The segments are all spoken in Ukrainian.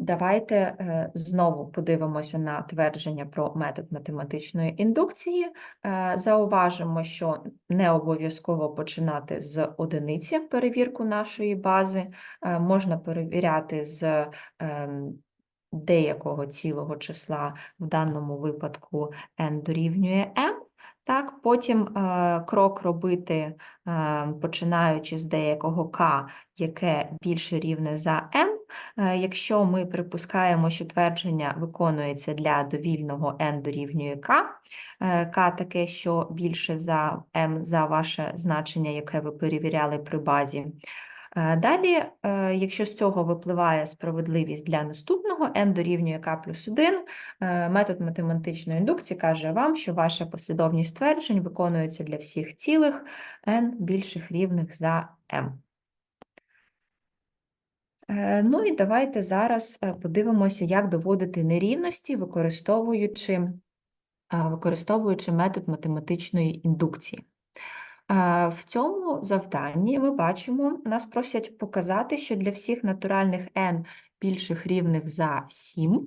Давайте е, знову подивимося на твердження про метод математичної індукції. Е, Зауважимо, що не обов'язково починати з одиниці перевірку нашої бази. Е, Можна перевіряти з ем, деякого цілого числа, в даному випадку n дорівнює m. Так, потім е, крок робити, е, починаючи з деякого k, яке більше рівне за m. Е, Якщо ми припускаємо, що твердження виконується для довільного n дорівнює k, е, k таке, що більше за m за ваше значення, яке ви перевіряли при базі. Е, Далі, якщо з цього випливає справедливість для наступного n дорівнює k плюс 1, е, метод математичної індукції каже вам, що ваша послідовність тверджень виконується для всіх цілих n більших рівних за m. Е, Ну і давайте зараз е, подивимося, як доводити нерівності, використовуючи, е, використовуючи метод математичної індукції. В цьому завданні ми бачимо, нас просять показати, що для всіх натуральних n більших рівних за 7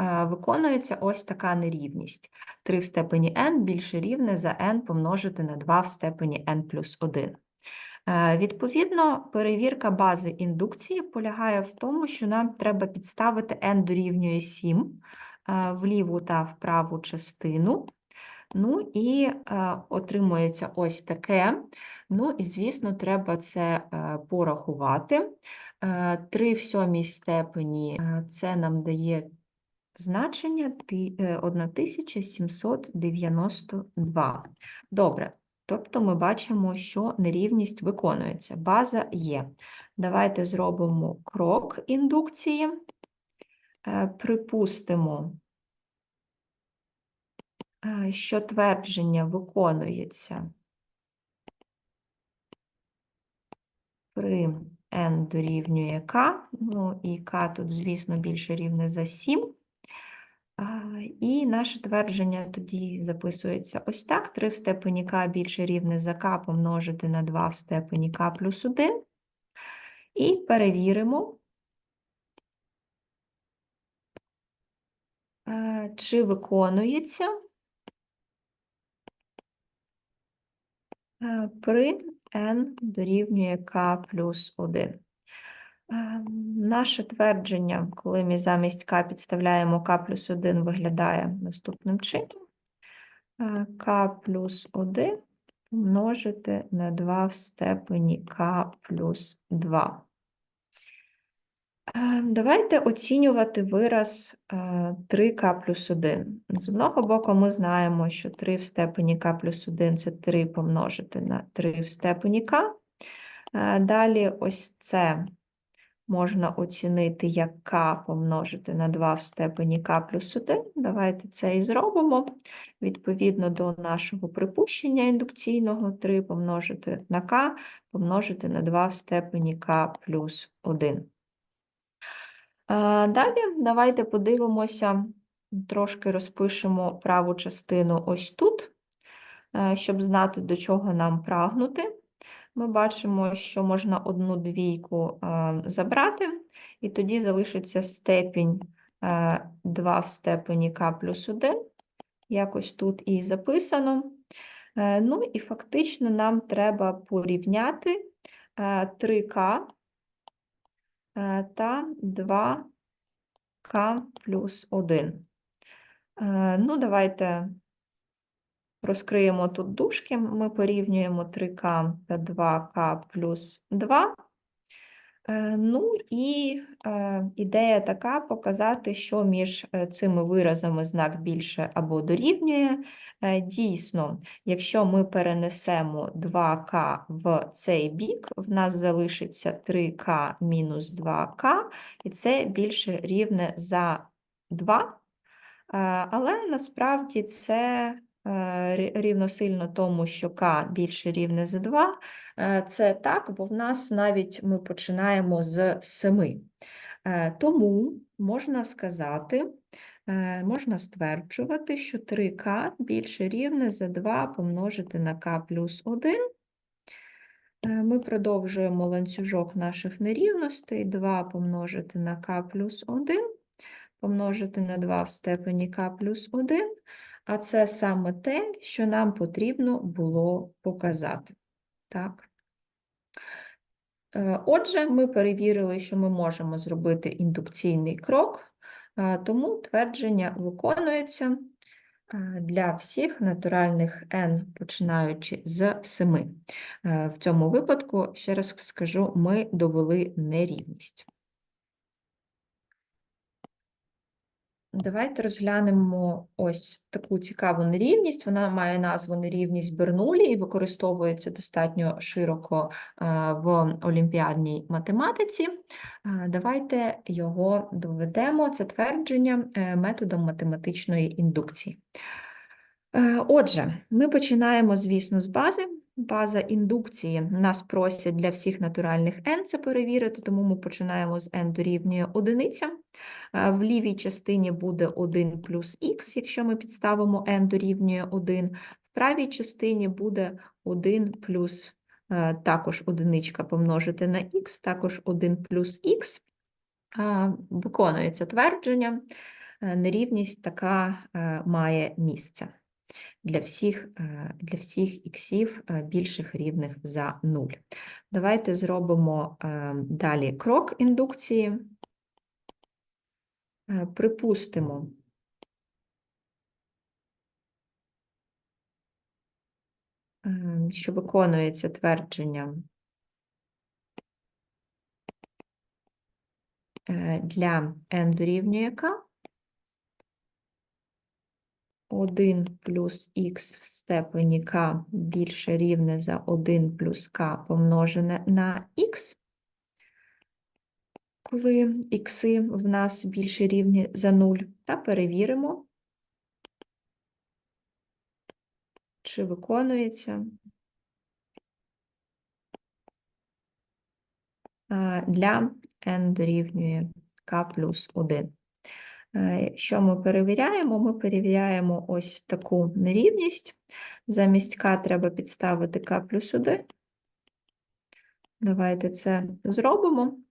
е, виконується ось така нерівність. 3 в степені n більше рівне за n помножити на 2 в степені n плюс 1. Е, Відповідно, перевірка бази індукції полягає в тому, що нам треба підставити n дорівнює 7 е, в ліву та в праву частину. Ну і е, отримується ось таке. Ну і, звісно, треба це е, порахувати. Е, 3 в сьомій степені е, це нам дає значення е, 1792. Добре. Тобто ми бачимо, що нерівність виконується. База є. Давайте зробимо крок індукції. Е, Припустимо, е, що твердження виконується при n дорівнює k, ну і k тут, звісно, більше рівне за 7. І наше твердження тоді записується ось так. 3 в степені k більше рівне за k помножити на 2 в степені k плюс 1. І перевіримо, е, чи виконується е, при n дорівнює k плюс 1. Е, Наше твердження, коли ми замість k підставляємо k плюс 1, виглядає наступним чином. Е, k плюс 1 помножити на 2 в степені k плюс 2. Е, Давайте оцінювати вираз е, 3k плюс 1. З одного боку, ми знаємо, що 3 в степені k плюс 1 – це 3 помножити на 3 в степені k. Е, Далі ось це можна оцінити як k помножити на 2 в степені k плюс 1. Давайте це і зробимо. Відповідно до нашого припущення індукційного 3 помножити на k помножити на 2 в степені k плюс 1. Далі давайте подивимося, трошки розпишемо праву частину ось тут, е, щоб знати, до чого нам прагнути. Ми бачимо, що можна одну двійку е, забрати, і тоді залишиться степінь е, 2 в степені k плюс 1. Якось тут і записано. Е, Ну і фактично нам треба порівняти е, 3k е, та 2k плюс 1. Е, Ну, давайте розкриємо тут дужки. Ми порівнюємо 3k та 2k плюс 2. Е, Ну і е, ідея така показати, що між е, цими виразами знак більше або дорівнює. Дійсно, якщо ми перенесемо 2k в цей бік, в нас залишиться 3k мінус 2k, і це більше рівне за 2. Е, Але насправді це рівносильно тому, що k більше рівне за 2. Е, Це так, бо в нас навіть ми починаємо з 7. Е, Тому можна сказати, е, можна стверджувати, що 3k більше рівне за 2 помножити на k плюс 1. Е, Ми продовжуємо ланцюжок наших нерівностей. 2 помножити на k плюс 1, помножити на 2 в степені k плюс 1, а це саме те, що нам потрібно було показати. Так. Е, Отже, ми перевірили, що ми можемо зробити індукційний крок, е, тому твердження виконується е, для всіх натуральних n, починаючи з 7. Е, В цьому випадку, ще раз скажу, ми довели нерівність. Давайте розглянемо ось таку цікаву нерівність. Вона має назву нерівність Бернулі і використовується достатньо широко е, в олімпіадній математиці. Е, Давайте його доведемо, це твердження е, методом математичної індукції. Отже, ми починаємо, звісно, з бази. База індукції нас просять для всіх натуральних n це перевірити, тому ми починаємо з n дорівнює одиниця. Е, В лівій частині буде 1 плюс х, якщо ми підставимо n дорівнює 1. В правій частині буде 1 плюс е, також одиничка помножити на х, також 1 плюс х. Е, Виконується твердження. Нерівність така має місце для всіх, для всіх іксів більших рівних за 0. Давайте зробимо далі крок індукції. Е, Припустимо, е, що виконується твердження е, для n дорівнює k. 1 плюс х в степені k більше рівне за 1 плюс k помножене на х, коли ікси в нас більше рівні за 0, та перевіримо, чи виконується для n дорівнює k плюс 1. Е, Що ми перевіряємо? Ми перевіряємо ось таку нерівність. Замість k треба підставити k плюс 1. Давайте це зробимо.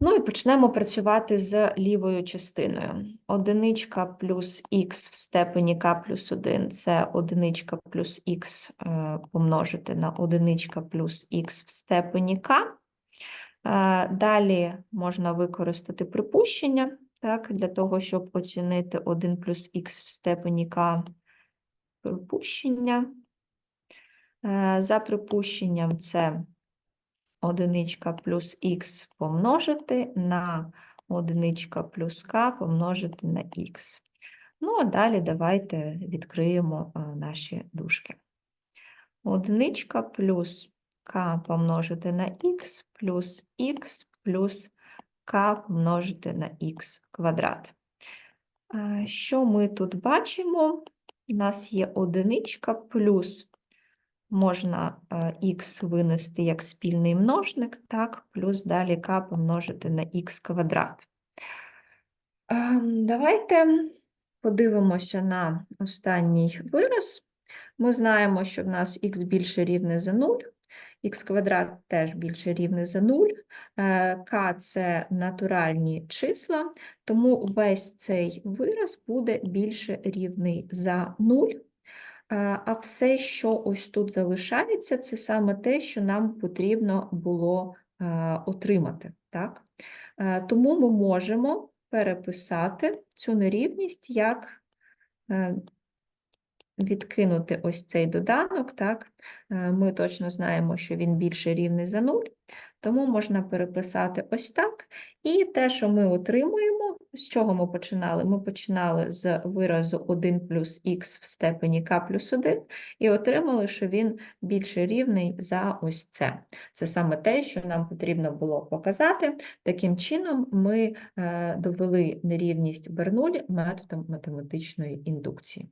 Ну і почнемо працювати з лівою частиною. Одиничка плюс х в степені k плюс 1 – це одиничка плюс х е, помножити на одиничка плюс х в степені k. Е, Далі можна використати припущення, так, для того, щоб оцінити 1 плюс х в степені k припущення. Е, За припущенням це одиничка плюс х помножити на одиничка плюс k помножити на х. Ну, а далі давайте відкриємо е, наші дужки. Одиничка плюс k помножити на х плюс х плюс k помножити на х квадрат. Е, Що ми тут бачимо? У нас є одиничка плюс можна х винести як спільний множник, так, плюс далі k помножити на х квадрат. Давайте подивимося на останній вираз. Ми знаємо, що в нас х більше рівне за 0, х квадрат теж більше рівне за 0, k – це натуральні числа, тому весь цей вираз буде більше рівний за 0. А все, що ось тут залишається, це саме те, що нам потрібно було е, отримати. Так? Е, Тому ми можемо переписати цю нерівність як е, відкинути ось цей доданок. Так? Е, Ми точно знаємо, що він більше рівний за 0, тому можна переписати ось так. І те, що ми отримуємо, з чого ми починали? Ми починали з виразу 1 плюс х в степені k плюс 1 і отримали, що він більше рівний за ось це. Це саме те, що нам потрібно було показати. Таким чином ми е, довели нерівність Бернуль методом математичної індукції.